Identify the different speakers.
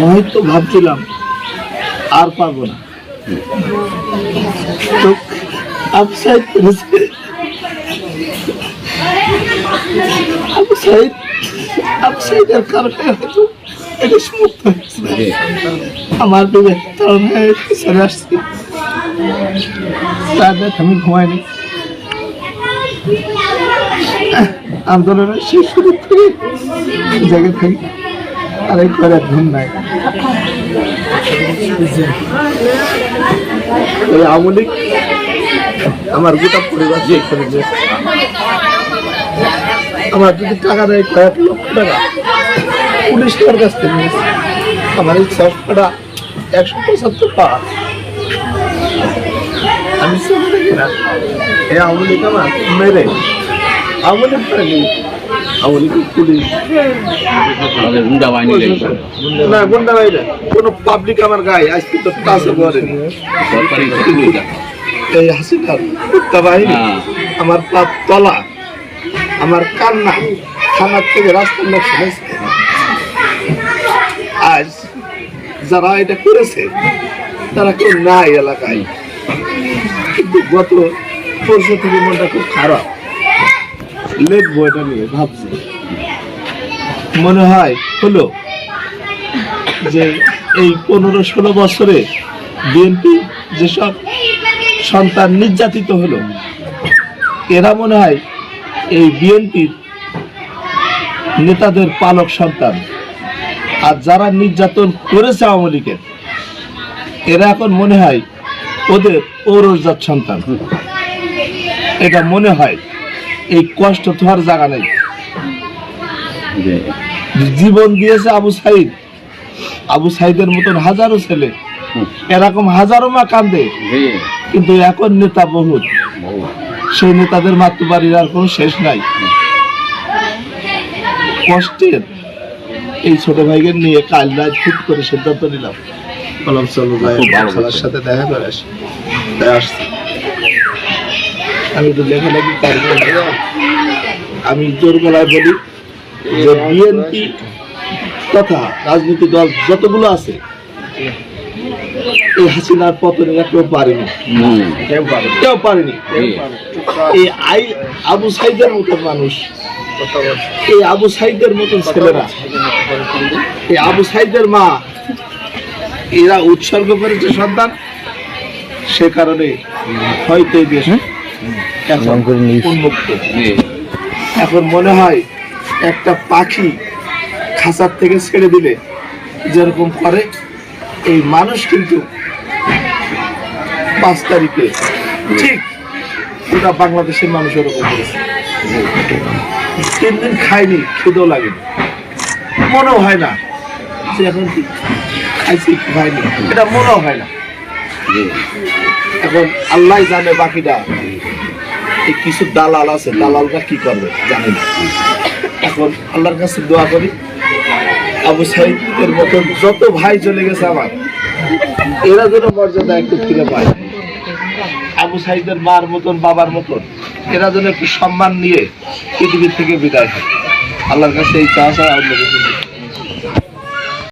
Speaker 1: হয়তো ভাবছিলাম আর পাবো না। তো আপসাইড করেছে আপসাইড আপসাইডের কারণে হয়তো এটা হয়েছে আমার বিবেক তাড়নায় চলে আসছি। তার রাত আমি ঘুমাইনি। আন্দোলনের শেষ শুরু থেকে জেগে থাকি আর এই করে ঘুম নাই ওই আমলিক আমার গোটা পরিবার যে করেছে আমার যদি টাকা দেয় কয়েক লক্ষ টাকা, পুলিশ তার কাছ থেকে আমার এই সফটটা একশো পঁচাত্তর টাকা আমি শুনে দেখি না, এই আমলিক আমার মেরে আমলিক পারেনি পাবলিক আমার গায়ে আজ কিন্তু টাচও করেনি
Speaker 2: সরকারি সুবিধা
Speaker 1: এই হাসিনার কুত্তা বাহিনী
Speaker 2: হ্যাঁ।
Speaker 1: আমার তলা আমার কান্না থানার থেকে রাস্তার লোক শুনেছে আজ যারা এটা করেছে তারা কেউ নাই এলাকায় কিন্তু গত পরশু থেকে মনটা খুব খারাপ লিখব এটা নিয়ে ভাবছি। মনে হয় হলো যে এই পনেরো ষোলো বছরে বিএনপি যেসব সন্তান নির্যাতিত হলো, এরা মনে হয় এই বিএনপির নেতাদের পালক সন্তান। আর যারা নির্যাতন করেছে আওয়ামী লীগের, এরা এখন মনে হয় ওদের ঔরজাত সন্তান। এটা মনে হয় এই কষ্ট তো আর জায়গা নেই। জীবন দিয়েছে আবু সাইদ। আবু সাইদের মতন হাজারো ছেলে। এরকম হাজারো মা কান্দে কিন্তু এখন নেতা বহুত। সেই নেতাদের মাতৃবাড়ির আর কোনো শেষ নাই। কষ্টের। এই ছোট ভাইকে নিয়ে কাল রাত খুব করে সিদ্ধান্ত নিলাম। বললাম চলো ভাই সাথে দেখা করে আসি। তাই আসছি। আমি তো লেখালেখি কারিগর আমি জোর গলায় বলি, যে বিএনপি তথা রাজনীতি দল যতগুলো আছে এই হাসিনার পতনে কেউ পারেনি। কেউ পারেনি। এই আই আবু সাইদের মতো মানুষ। এই আবু সাইদের মতন ছেলেরা এই আবু সাইদের মা, এরা উৎসর্গ করেছে সন্তান, সে কারণে হয়তো এই দেশ উন্মুক্ত এখন মনে হয় একটা পাখি খাঁচার থেকে ছেড়ে দিলে যেরকম করে এই মানুষ কিন্তু পাঁচ তারিখে ঠিক পুরা বাংলাদেশের মানুষ ওরকম করেছে। তিন দিন খাইনি খেতেও লাগেনি। মনেও হয় না যে এখন কি খাইছি খাইনি এটা মনেও হয় না। এখন আল্লাহ জানে বাকিটা। কিছু দালাল আছে, দালালরা কি করবে জানি না। এখন আল্লাহর কাছে দোয়া করি, আবু সাইদের মতন যত ভাই চলে গেছে আমার, এরা যেন মর্যাদা একটু ফিরে পায়। আবু সাহিদের মার মতন, বাবার মতন, এরা যেন একটু সম্মান নিয়ে পৃথিবীর থেকে বিদায় হয়। আল্লাহর কাছে এই চাষা অন্য কিছু।